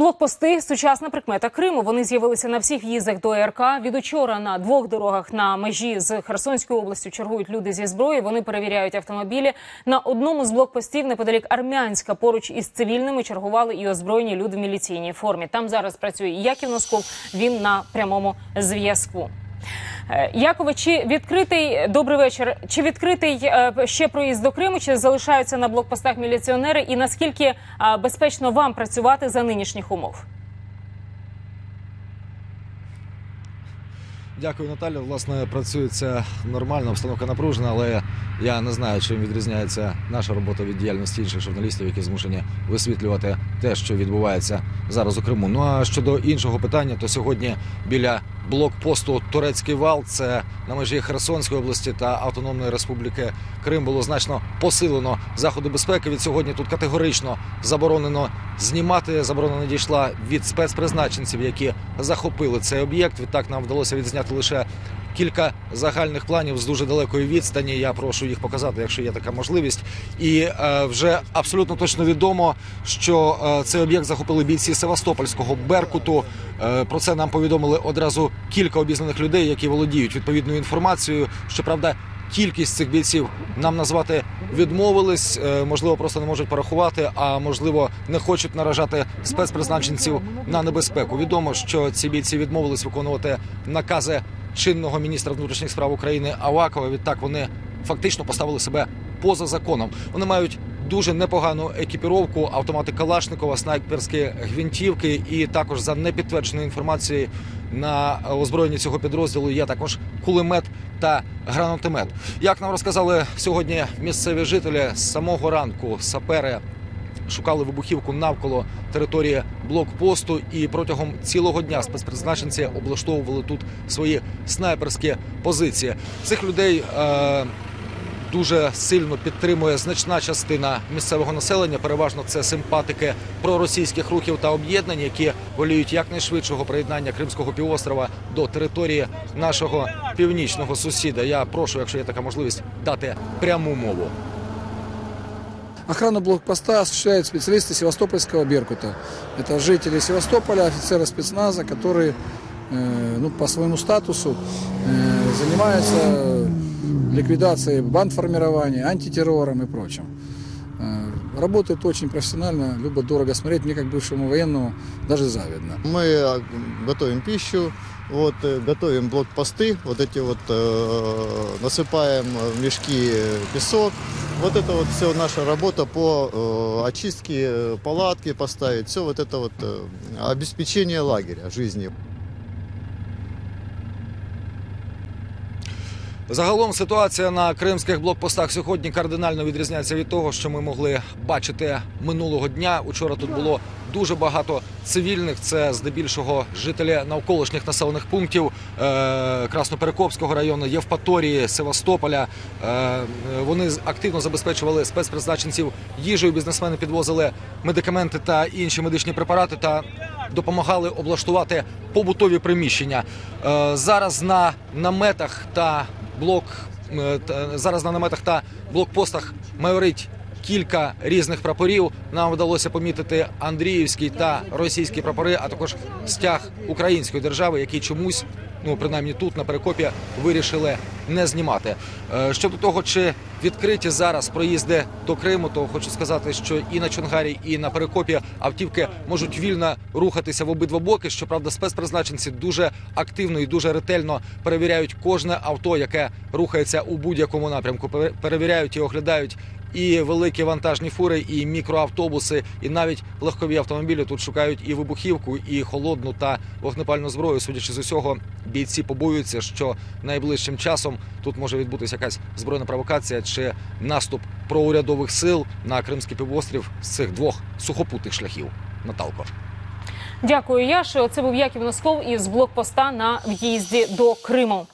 Блокпости сучасна прикмета Криму. Вони з'явилися на всіх в'їздах до РК. Від учора на двох дорогах на межі з Херсонською областю чергують люди зі зброї. Вони перевіряють автомобілі. На одному з блокпостів неподалік Армянська поруч із цивільними чергували і озброєні люди в міліційній формі. Там зараз працює Яків Носков. Він на прямому зв'язку. Е, Якове, відкритий добрий вечір? Чи відкритий е, ще проїзд до Криму? Чи залишаються на блокпостах міліціонери? І наскільки е, безпечно вам працювати за нинішніх умов? Дякую, Наталя. Власне, працюється нормально, обстановка напружена, але я не знаю, чим відрізняється наша робота від діяльності інших журналістів, які змушені висвітлювати те, що відбувається зараз у Криму. Ну а щодо іншого питання, то сьогодні біля блокпосту Турецький вал, це на межі Херсонської області та Автономної Республіки Крим, було значно посилено заходи безпеки. Від сьогодні тут категорично заборонено знімати. Заборона надійшла від спецпризначенців, які захопили цей об'єкт. Відтак нам вдалося відзняти лише кілька загальних планів з дуже далекої відстані. Я прошу їх показати, якщо є така можливість. І е, вже абсолютно точно відомо, що е, цей об'єкт захопили бійці Севастопольського Беркуту. Е, про це нам повідомили одразу кілька обізнаних людей, які володіють відповідною інформацією. Щоправда, кількість цих бійців нам назвати відмовились. Е, можливо, просто не можуть порахувати, а можливо, не хочуть наражати спецпризначенців на небезпеку. Відомо, що ці бійці відмовились виконувати накази чинного міністра внутрішніх справ України Авакова. Відтак вони фактично поставили себе поза законом. Вони мають дуже непогану екіпіровку, автомати Калашникова, снайперські гвинтівки, і також за непідтвердженою інформацією на озброєнні цього підрозділу є також кулемет та гранатомет. Як нам розказали сьогодні місцеві жителі з самого ранку сапери шукали вибухівку навколо території блокпосту, і протягом цілого дня спецпризначенці облаштовували тут свої снайперські позиції. Цих людей. Е- Дуже сильно підтримує значна частина місцевого населення. Переважно це симпатики проросійських рухів та об'єднань, які воліють якнайшвидшого приєднання Кримського півострова до території нашого північного сусіда. Я прошу, якщо є така можливість, дати пряму мову. Охрану блокпоста осуществляют специалисты Севастопольского Беркута. Это жители Севастополя, офицеры спецназа, которые э, ну, по своему статусу э, занимаются ликвидацией бандформирования, антитеррором и прочим. Э, Работают очень профессионально, любят дорого смотреть. Мне, как бывшему военному, даже завидно. Мы э, готовим пищу, вот, э, готовим блокпосты, вот эти вот э, насыпаем в мешки песок. Вот это вот все наша работа по э, очистке палатки поставить, все вот это вот э, обеспечение лагеря, жизни. Загалом ситуація на кримських блокпостах сьогодні кардинально відрізняється від того, що ми могли бачити минулого дня. Учора тут було дуже багато цивільних. Це здебільшого жителі навколишніх населених пунктів е, Красноперекопського району, Євпаторії, Севастополя. Е, вони активно забезпечували спецпризначенців їжею. Бізнесмени підвозили медикаменти та інші медичні препарати та допомагали облаштувати побутові приміщення. Е, зараз на наметах та блок е, зараз на наметах та блокпостах майорить кілька різних прапорів. Нам вдалося помітити Андріївський та російські прапори, а також стяг української держави, який чомусь. Ну, принаймні тут на перекопі вирішили не знімати. Е, Щодо того, чи відкриті зараз проїзди до Криму, то хочу сказати, що і на Чонгарі, і на перекопі автівки можуть вільно рухатися в обидва боки. Щоправда, спецпризначенці дуже активно і дуже ретельно перевіряють кожне авто, яке рухається у будь-якому напрямку. Пере- Перевіряють і оглядають і великі вантажні фури, і мікроавтобуси, і навіть легкові автомобілі тут шукають і вибухівку, і холодну та вогнепальну зброю. Судячи з усього, бійці побоюються, що найближчим часом тут може відбутися якась збройна провокація чи наступ проурядових сил на Кримський півострів з цих двох сухопутних шляхів. Наталко. Дякую, Яшо. Це був Яків Носков із блокпоста на в'їзді до Криму.